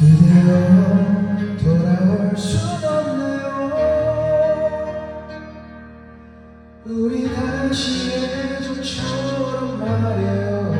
그대여 돌아올 순 없네요. 우리 다시 예전처럼 말해요.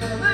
the